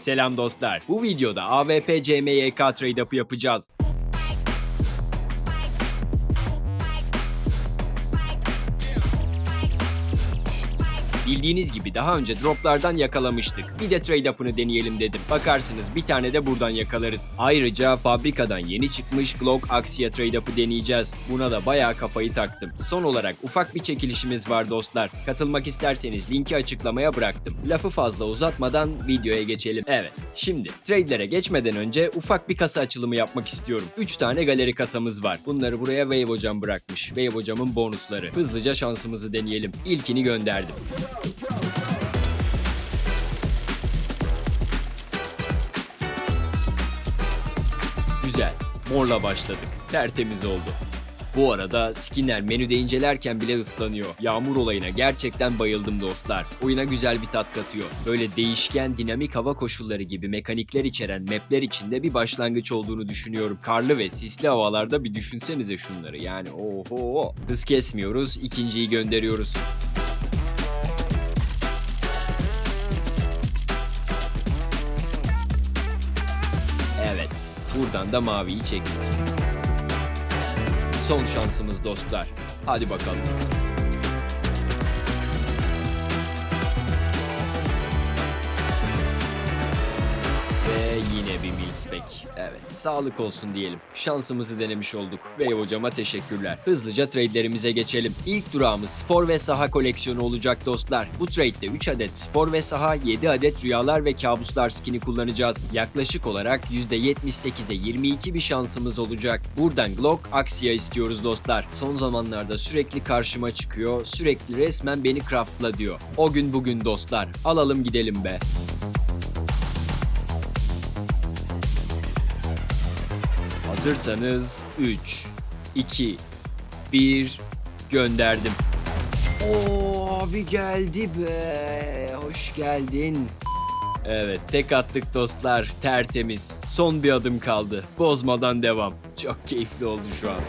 Selam dostlar. Bu videoda AWP CMYK trade up'ı yapacağız. Bildiğiniz gibi daha önce droplardan yakalamıştık. Bir de trade up'ını deneyelim dedim. Bakarsınız bir tane de buradan yakalarız. Ayrıca fabrikadan yeni çıkmış Glock Axia trade up'ı deneyeceğiz. Buna da bayağı kafayı taktım. Son olarak ufak bir çekilişimiz var dostlar. Katılmak isterseniz linki açıklamaya bıraktım. Lafı fazla uzatmadan videoya geçelim. Evet, şimdi trade'lere geçmeden önce ufak bir kasa açılımı yapmak istiyorum. 3 tane galeri kasamız var. Bunları buraya Wave hocam bırakmış. Wave hocamın bonusları. Hızlıca şansımızı deneyelim. İlkini gönderdim. Güzel. Morla başladık. Tertemiz oldu. Bu arada skinler menüde incelerken bile ıslanıyor. Yağmur olayına gerçekten bayıldım dostlar. Oyuna güzel bir tat katıyor. Böyle değişken, dinamik hava koşulları gibi mekanikler içeren mapler içinde bir başlangıç olduğunu düşünüyorum. Karlı ve sisli havalarda bir düşünsenize şunları. Yani oho. Hız kesmiyoruz, ikinciyi gönderiyoruz. Buradan da maviyi çektik. Son şansımız dostlar. Hadi bakalım. Milspek. Evet, sağlık olsun diyelim. Şansımızı denemiş olduk. Bey hocama teşekkürler. Hızlıca trade'lerimize geçelim. İlk durağımız spor ve saha koleksiyonu olacak dostlar. Bu trade'de 3 adet spor ve saha, 7 adet rüyalar ve kabuslar skin'i kullanacağız. Yaklaşık olarak %78'e 22 bir şansımız olacak. Buradan Glock Axia istiyoruz dostlar. Son zamanlarda sürekli karşıma çıkıyor. Sürekli resmen beni craftla diyor. O gün bugün dostlar. Alalım gidelim be. Hazırsanız 3, 2, 1 gönderdim. Oo abi geldi be. Hoş geldin. Evet tek attık dostlar tertemiz. Son bir adım kaldı. Bozmadan devam. Çok keyifli oldu şu an.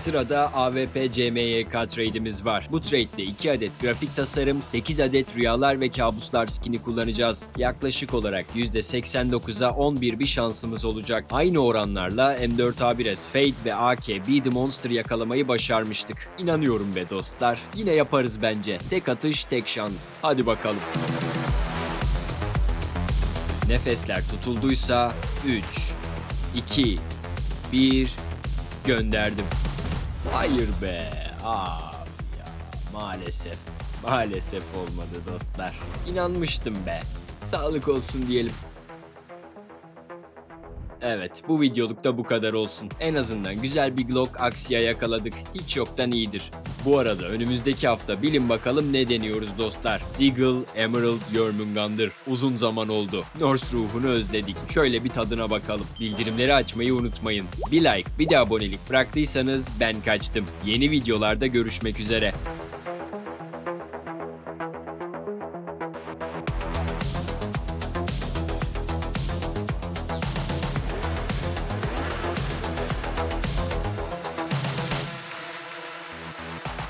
Sırada AWP CMYK trade'imiz var. Bu trade'de 2 adet grafik tasarım, 8 adet rüyalar ve kabuslar skin'i kullanacağız. Yaklaşık olarak %89'a 11 bir şansımız olacak. Aynı oranlarla M4A1S Fade ve AK Be The Monster yakalamayı başarmıştık. İnanıyorum be dostlar. Yine yaparız bence. Tek atış tek şans. Hadi bakalım. Nefesler tutulduysa 3, 2, 1 gönderdim. Hayır be. Abi ya. Maalesef. Maalesef olmadı dostlar. İnanmıştım be. Sağlık olsun diyelim. Evet, bu videoluk da bu kadar olsun. En azından güzel bir Glock Axia yakaladık. Hiç yoktan iyidir. Bu arada önümüzdeki hafta bilin bakalım ne deniyoruz dostlar. Deagle Emerald Jormungandr. Uzun zaman oldu. Norse ruhunu özledik. Şöyle bir tadına bakalım. Bildirimleri açmayı unutmayın. Bir like, bir de abonelik bıraktıysanız ben kaçtım. Yeni videolarda görüşmek üzere.